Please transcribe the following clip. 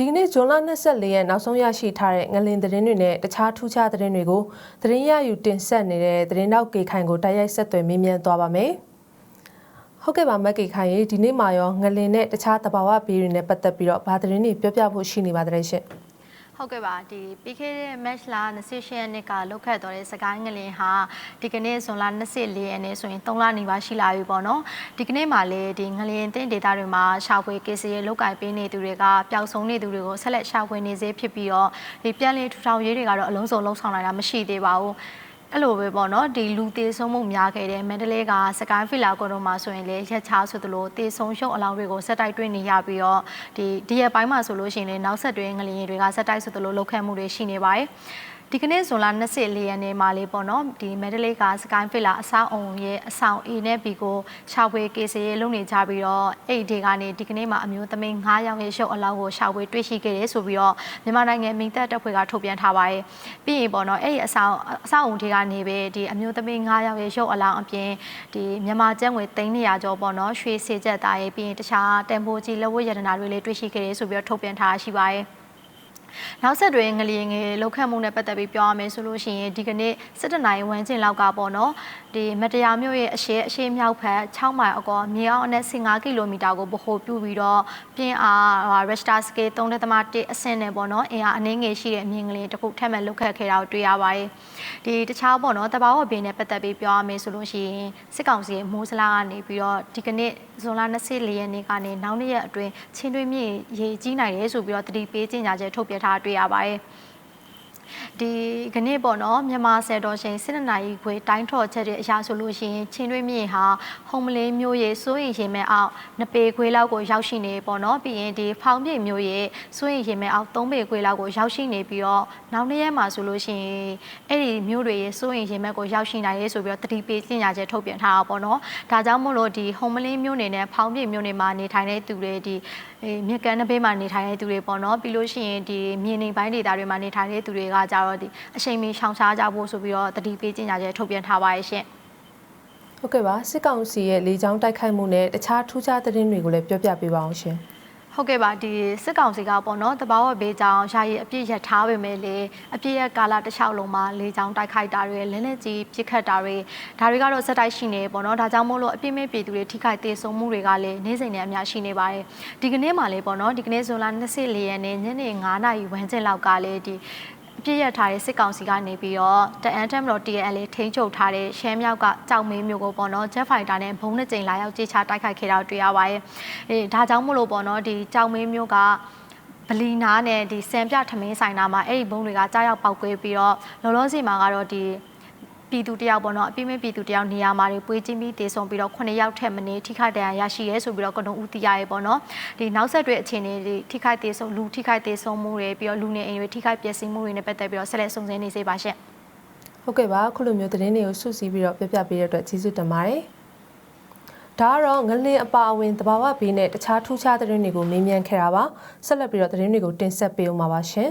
ဒီကနေ့ဇွန်လ24ရက်နောက်ဆုံးရရှိထားတဲ့ငလင်သတင်းတွေနဲ့တခြားထူးခြားသတင်းတွေကိုသတင်းရယူတင်ဆက်နေတဲ့သတင်းတောက်ကေခိုင်ကိုတိုက်ရိုက်ဆက်သွယ်မေးမြန်းသွားပါမယ်။ဟုတ်ကဲ့ပါမက်ကေခိုင်ရေဒီနေ့မှာရောငလင်နဲ့တခြားတဘာဝဘေးတွေနဲ့ပတ်သက်ပြီးတော့ဗာသတင်းတွေပြောပြဖို့ရှိနေပါတဲ့ရှင်။ ဟုတ်ကဲ့ပါဒီပြီးခဲ့တဲ့ match လာ28ရက်နေ့ကလောက်ခတ်တော်တဲ့စကိုင်းငလင်ဟာဒီကနေ့ဇွန်လ24ရက်နေ့ဆိုရင်3လနေပါရှိလာပြီပေါ့နော်ဒီကနေ့မှလည်းဒီငလင်တင်းဒေတာတွေမှာရှာဖွေကေစီရဲ့လောက်ကိုင်ပေးနေသူတွေကပျောက်ဆုံးနေသူတွေကိုဆက်လက်ရှာဖွေနေစေဖြစ်ပြီးတော့ဒီပြန်လည်ထူထောင်ရေးတွေကတော့အလုံးစုံလုံးဆောင်နိုင်တာမရှိသေးပါဘူး အဲ့လိုပဲပေါ့နော်ဒီလူသေးဆုံးမှုများခဲ့တဲ့မန္တလေးကစကိုင်းဖီလာကွန်တို့မှာဆိုရင်လေရက်ချားဆိုသလိုတေဆုံးရှုံအလောင်းတွေကိုဆက်တိုက်တွေ့နေရပြီးတော့ဒီဒီရက်ပိုင်းမှာဆိုလို့ရှိရင်လေနောက်ဆက်တွဲငလျင်တွေကဆက်တိုက်ဆိုသလိုလောက်ခတ်မှုတွေရှိနေပါတယ် ဒီကနေ့ဇွန်လ24ရက်နေ့မှာလေးပေါ့နော်ဒီမက်ဒလေးကစကိုင်းဖီလာအဆောက်အုံရဲ့အဆောင် A နဲ့ B ကိုရှာဖွေကေစီရေးလုပ်နေကြပြီးတော့အဲ့ဒီကနေဒီကနေ့မှာအမျိုးသမီး9ယောက်ရဲ့ရှုပ်အလောင်းကိုရှာဖွေတွေ့ရှိခဲ့တယ်ဆိုပြီးတော့မြန်မာနိုင်ငံမိသက်တပ်ဖွဲ့ကထုတ်ပြန်ထားပါတယ်ပြီးရင်ပေါ့နော်အဲ့ဒီအဆောင်အဆောက်အုံတွေကနေပဲဒီအမျိုးသမီး9ယောက်ရဲ့ရှုပ်အလောင်းအပြင်ဒီမြန်မာကျပ်ငွေ300ကျော်ပေါ့နော်ရွှေစေချက်သားရဲ့ပြီးရင်တခြားတန်ဖိုးကြီးလက်ဝတ်ရတနာတွေလည်းတွေ့ရှိခဲ့တယ်ဆိုပြီးတော့ထုတ်ပြန်ထားရှိပါတယ် နောက်ဆက်တွဲငလျင်ငယ်လောက်ခတ်မှုနဲ့ပတ်သက်ပြီးပြောရမယ်ဆိုလို့ရှိရင်ဒီကနေ့17နိုင်ဝန်းကျင်လောက်ကပေါ့နော်ဒီမတရားမြို့ရဲ့အရှေ့အရှေ့မြောက်ဘက်6မိုင်အကွာမြေအောင်အနက်15ကီလိုမီတာကိုဗဟိုပြုပြီးတော့ပြင်းအား Richter scale 3.1အဆင့်နဲ့ပေါ့နော်အင်အားအနည်းငယ်ရှိတဲ့အမြင့်ကလေးတစ်ခုထပ်မံလောက်ခတ်ခဲ့တာကိုတွေ့ရပါတယ်ဒီတခြားပေါ့နော်တဘာဝဘင်းနဲ့ပတ်သက်ပြီးပြောရမယ်ဆိုလို့ရှိရင်စစ်ကောင်စီရဲ့မိုးစလားကနေပြီးတော့ဒီကနေ့ဇွန်လ24ရက်နေ့ကနေနောက်နေ့ရက်အတွင်းချင်းတွင်းမြေရေကြီးနိုင်တယ်ဆိုပြီးတော့တတိပေးကြေညာချက်ထုတ်ပြန်ထားတွေ့ရပါတယ် ဒီကနေ့ပေါ့နော်မြန်မာဆယ်တော်ရှင်စစ်နာရီခွေတိုင်းထော်ချက်တဲ့အရာဆိုလို့ရှိရင်ချင်းတွင်းမြေဟာဟုံမလေးမျိုးရဲ့စိုးရင်ရင်မဲ့အောက်နှစ်ပေခွေလောက်ကိုရောက်ရှိနေပေါ့နော်ပြီးရင်ဒီဖောင်းပြည့်မျိုးရဲ့စိုးရင်ရင်မဲ့အောက်သုံးပေခွေလောက်ကိုရောက်ရှိနေပြီးတော့နောက်နေ့ရက်မှာဆိုလို့ရှိရင်အဲ့ဒီမျိုးတွေရဲ့စိုးရင်ရင်မဲ့ကိုရောက်ရှိနိုင်ရေးဆိုပြီးတော့တတိပေးပညာချက်ထုတ်ပြန်ထားတာပေါ့နော်ဒါကြောင့်မို့လို့ဒီဟုံမလေးမျိုးနေနဲ့ဖောင်းပြည့်မျိုးနေမှာနေထိုင်တဲ့သူတွေဒီအေးမြက်ကန်းတစ်ဘေးမှာနေထိုင်တဲ့သူတွေပေါ့နော်ပြီးလို့ရှိရင်ဒီမြေနေပိုင်းဒေသတွေမှာနေထိုင်တဲ့သူတွေကကြတော့ဒီအချိန်မီရှောင်ရှားကြဖို့ဆိုပြီးတော့တတိပေးကြေညာချက်ထုတ်ပြန်ထားပါရဲ့ရှင်ဟုတ်ကဲ့ပါစစ်ကောင်စီရဲ့လေကြောင်းတိုက်ခိုက်မှုနဲ့တခြားထူးခြားသတင်းတွေကိုလည်းပြောပြပေးပါအောင်ရှင်ဟုတ်ကဲ့ပါဒီစစ်ကောင်စီကပေါ့နော်တဘာဝဘေးကြောင်ယာယီအပြည့်ရထားပေမဲ့လေအပြည့်ရကာလတစ်လျှောက်လုံးမှာလေကြောင်တိုက်ခိုက်တာတွေလက်လက်ကြီးပြစ်ခတ်တာတွေဒါတွေကတော့စက်တိုက်ရှိနေပေါ့နော်ဒါကြောင့်မို့လို့အပြည့်မဲ့ပြည်သူတွေထိခိုက်သေးဆုံးမှုတွေကလည်းနေ့စဉ်နဲ့အများရှိနေပါတယ်ဒီကနေ့မှလည်းပေါ့နော်ဒီကနေ့ဇွန်လ24ရက်နေ့ညနေ9:00နာရီဝန်းကျင်လောက်ကလည်းဒီ အပြည့်ရထားတဲ့စစ်ကောင်စီကနေပြီးတော့တအန်တမ်တော် TNL လေးထိန်းချုပ်ထားတဲ့ရှမ်းမြောက်ကကြောက်မင်းမျိုးကိုပေါ့နော် Jet Fighter နဲ့ဘုံနှစ်ကြိမ်လာရောက်ကြေချတိုက်ခိုက်ခဲ့တာကိုတွေ့ရပါတယ်။အေးဒါကြောင့်မို့လို့ပေါ့နော်ဒီကြောက်မင်းမျိုးကဗလီနာနဲ့ဒီစံပြထမင်းဆိုင်နာမှာအဲ့ဒီဘုံတွေကကြားရောက်ပောက်ကွဲပြီးတော့လောလောဆယ်မှာကတော့ဒီ ပြည်သူတယောက်ပေါ့နော်အပြည့်မဲ့ပြည်သူတယောက်နေရာမှာတွေပွေးချင်းပြီးတေဆုံးပြီးတော့9ယောက်ထက်မနည်းထိခိုက်ဒဏ်ရာရရှိရဲဆိုပြီးတော့ကတုံဦးတီရရဲပေါ့နော်ဒီနောက်ဆက်တွဲအခြေအနေတွေထိခိုက်တေဆုံးလူထိခိုက်တေဆုံးမှုတွေပြီးတော့လူနေအိမ်တွေထိခိုက်ပျက်စီးမှုတွေနဲ့ပတ်သက်ပြီးတော့ဆက်လက်စုံစမ်းနေစေပါရှင့်ဟုတ်ကဲ့ပါခုလိုမျိုးသတင်းတွေကိုစုစည်းပြီးတော့ပြပြပေးတဲ့အတွက်ကျေးဇူးတင်ပါတယ်ဒါကတော့ငလင်းအပါအဝင်တဘာဝဘေးနဲ့တခြားထူးခြားသတင်းတွေကိုမေးမြန်းခဲ့တာပါဆက်လက်ပြီးတော့သတင်းတွေကိုတင်ဆက်ပေးအောင်ပါပါရှင်